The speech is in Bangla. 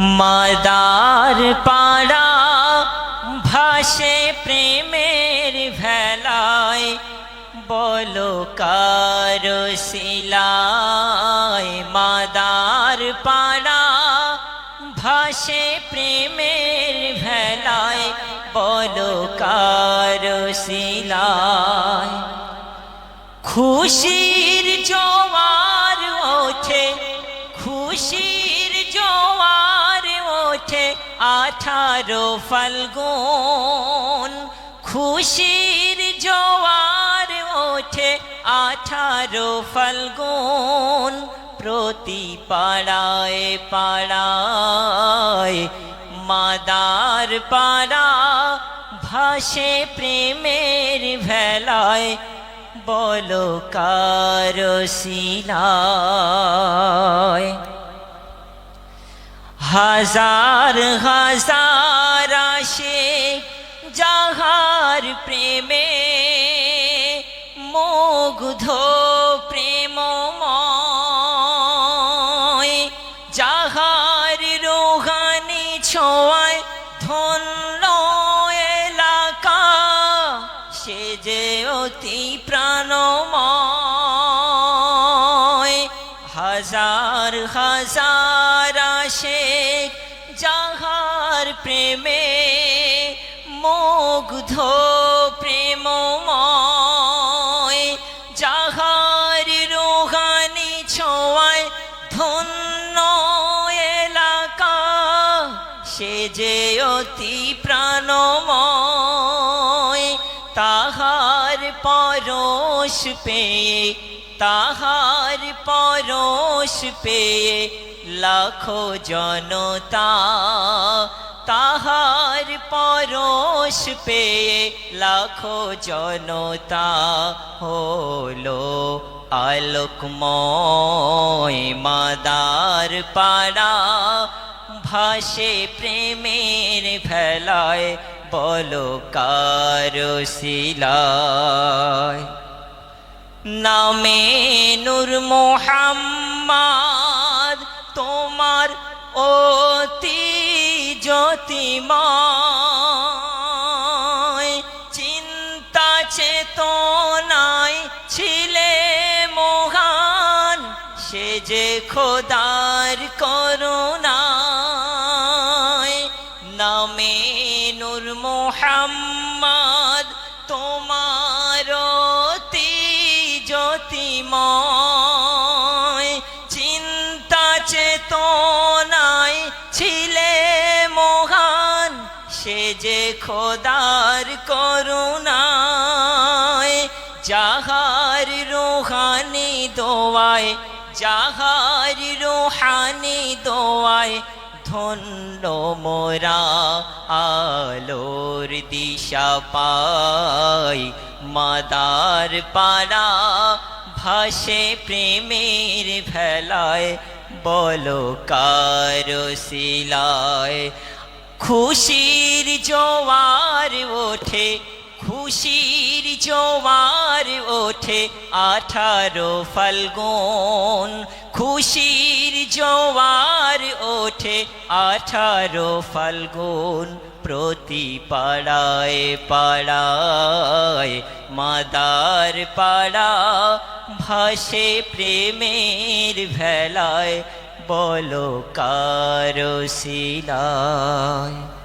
মাদার পাড়া ভাসে প্রেমের ভেলায়, বলো কারও শিলায়? মাদার পাড়া ভাসে প্রেমের ভেলায়, বলো কারও শিলায়? খুশির জোয়ার ওঠে জোয়ার ওঠে আঠারো ফাল্গুন। খুশির জোয়ার ওঠে আঠারো ফাল্গুন। প্রতি পাড়ায় পাড়ায় মাদার পাড়া ভাসে প্রেমের ভেলায়। বলো কারও শিলায়? হাজার হাজার আসে যাহার প্রেমে, মুগ্ধ প্রেমময়। যাহার রোহানি ছোঁয়ায় ধন্য এলাকা, সে যে অতি প্রাণময়। প্রেমে, মুগ্ধ প্রেমময়, যাহার রোহানি ছোঁয়ায় ধন্য এলাকা, সে যে অতি প্রাণময়, তাহার পরশ পেয়ে, তাহার পরশ পেয়ে লাখো জনতা তাহার পরশ পেয়ে লাখো জনতা হলো আলোকময় মাদার পাড়া। ভাসে প্রেমের ভেলায় বলো কারও নামে নূর মোহাম্মদ, তোমার অতি জ্যোতিময়, চিন্তা চেতনায় ছিলে মহান, সে যে খোদার করুণায়, নামে নূর মোহাম্মদ, তোমার অতি জ্যোতিময়, চিন্তা চেতনায় খোদার করুণায়, যাহার রোহানি দোয়ায়, যাহার রোহানি দোয়ায়, ধন্য মোরা আলোর দিশা পাই। মাদার পাড়া ভাসে প্রেমের ভেলায়, বলো কারও শিলায়? খুশির জোয়ার ওঠে, খুশির জোয়ার ওঠে, আঠারো ফাল্গুন। খুশির জোয়ার ওঠে, আঠারো ফাল্গুন। প্রতি পাড়ায় পাড়ায়, মাদার পাড়া ভাসে প্রেমের ভেলায় বলো কারও শিলায়